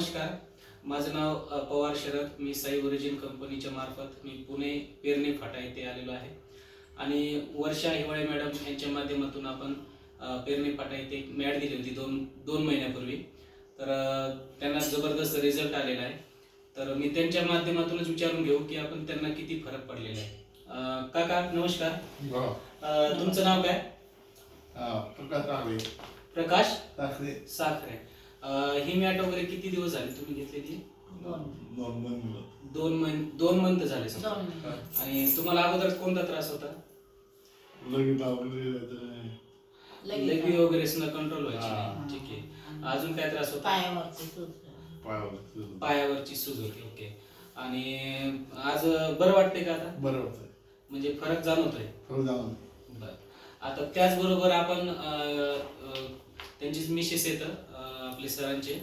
नमस्कार. माझं नाव पवार शरद. मी साई ओरिजिन कंपनीच्या मार्फत मी पुणे पेरणे फाटा येथे आलेलो आहे. आणि वर्षा हिवाळे मॅडम यांच्या माध्यमातून आपण पेरणे फाटा येथे एक मॅड दिली होती दोन दोन महिन्यापूर्वी. तर त्यांना जबरदस्त रिझल्ट आलेला आहे. तर मी त्यांच्या माध्यमातूनच विचारून घेऊ की आपण त्यांना किती फरक पडलेला आहे. काका नमस्कार. हो. तुमचं नाव काय? प्रकाश साखरे. अ, ही मॅट वगैरे किती दिवस झाले तुम्ही घेतलेली दोन. महिने दोन मंथ झाले समजा. आणि तुम्हाला अगोदर कोणता त्रास होता? लगेच वगैरे कंट्रोल व्हायची. हा. ठीक आहे. अजून काय त्रास होता? पायावरची सूज होती ओके. आणि आज बरं वाटते का आता? बरं वाटतंय. म्हणजे फरक जाणवतोय? बर. आता त्याचबरोबर आपण त्यांचीच मिसेस येतं. आपले सरांचे.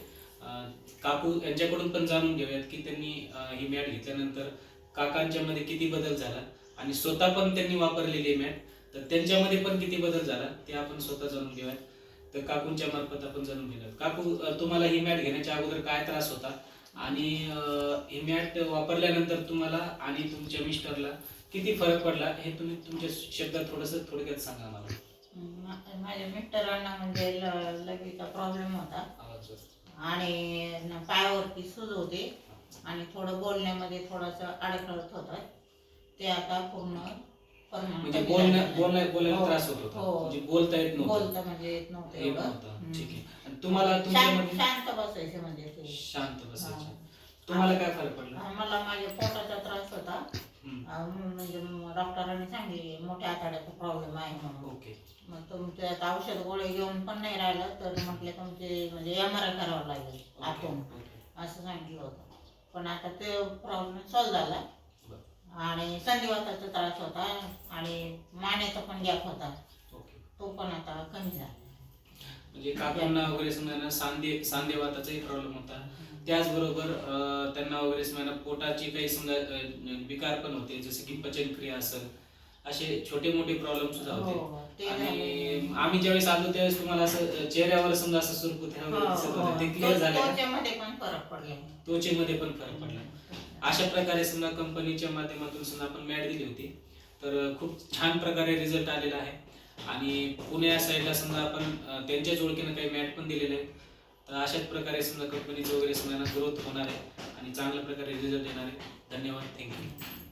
काकू यांच्याकडून पण जाणून घेऊयात की त्यांनी ही मॅट घेतल्यानंतर काकांच्या मध्ये किती बदल झाला आणि स्वतः पण त्यांनी वापरलेली मॅट. तर त्यांच्यामध्ये पण किती बदल झाला ते आपण स्वतः जाणून घेऊयात. तर काकूंच्या मार्फत आपण जाणून घेऊयात. काकू तुम्हाला ही मॅट घेण्याच्या अगोदर काय त्रास होता? आणि ही मॅट वापरल्यानंतर तुम्हाला आणि तुमच्या मिस्टरला किती फरक पडला? हे तुम्ही तुमच्या शब्दात थोडस थोडक्यात सांगा मला. माझ्या मिस्टरांना म्हणजे ल- लगेचा प्रॉब्लेम होता. आणि पायावरती सूज होते. आणि थोडं बोलण्यामध्ये थोडंसं अडकळत होतं. ते आता पूर्ण म्हणजे बोलण्या. बोलण्या बोलायला त्रास होत होता. हो. म्हणजे बोलता येत नव्हतं. बोलता म्हणजे येत नव्हतं एवढं. ठीक आहे. तुम्हाला शांत तुमच्यामध्ये शांत बसायचे म्हणजे शांत बसायचे. तुम्हाला काय फरक पडला? मला माझ्या पोटाचा त्रास होता. म्हणजे डॉक्टरांनी सांगितले मोठ्या आतड्याचा प्रॉब्लेम आहे म्हणून. ओके. मग तुमचे आता औषध गोळे घेऊन पण नाही राहिलं तर म्हटले तुमचे म्हणजे एम आर आय करावं लागेल आतून. असं सांगितलं होतं. पण आता ते प्रॉब्लेम सॉल्व्ह झाला. आणि संधिवाताचा त्रास होता आणि मानेचा पण गॅप होता. तो पण आता कमी झाला. म्हणजे काकांना वगैरे समजा ना सांधे सांधेवाताचाही प्रॉब्लेम होता त्याचबरोबर त्यांना वगैरे समजा पोटाची काही समजा विकार पण होते जसे की पचनक्रिया असेल असे छोटे मोठे प्रॉब्लेम सुद्धा होते हो, ते आणि झालं. आम्ही ज्यावेळेस आलो त्यावेळेस तुम्हाला असं चेहऱ्यावर समजा असं सुरकुत्या हो, वगैरे दिसत होत्या ते हो. क्लिअर झाले का? त्वचेमध्ये पण फरक पडला अशा प्रकारे समजा कंपनीच्या माध्यमातून समजा आपण मॅट दिली होती तर खूप छान प्रकारे रिझल्ट आलेला आहे आणि पुणे या साईडला समजा आपण त्यांच्याच ओळखीनं काही मॅट पण दिलेले आहेत तर अशाच प्रकारे समजा कंपनीचं वगैरे समजा ग्रोथ होणार आहे आणि चांगल्या प्रकारे रिझल्ट येणार आहे. धन्यवाद. थँक्यू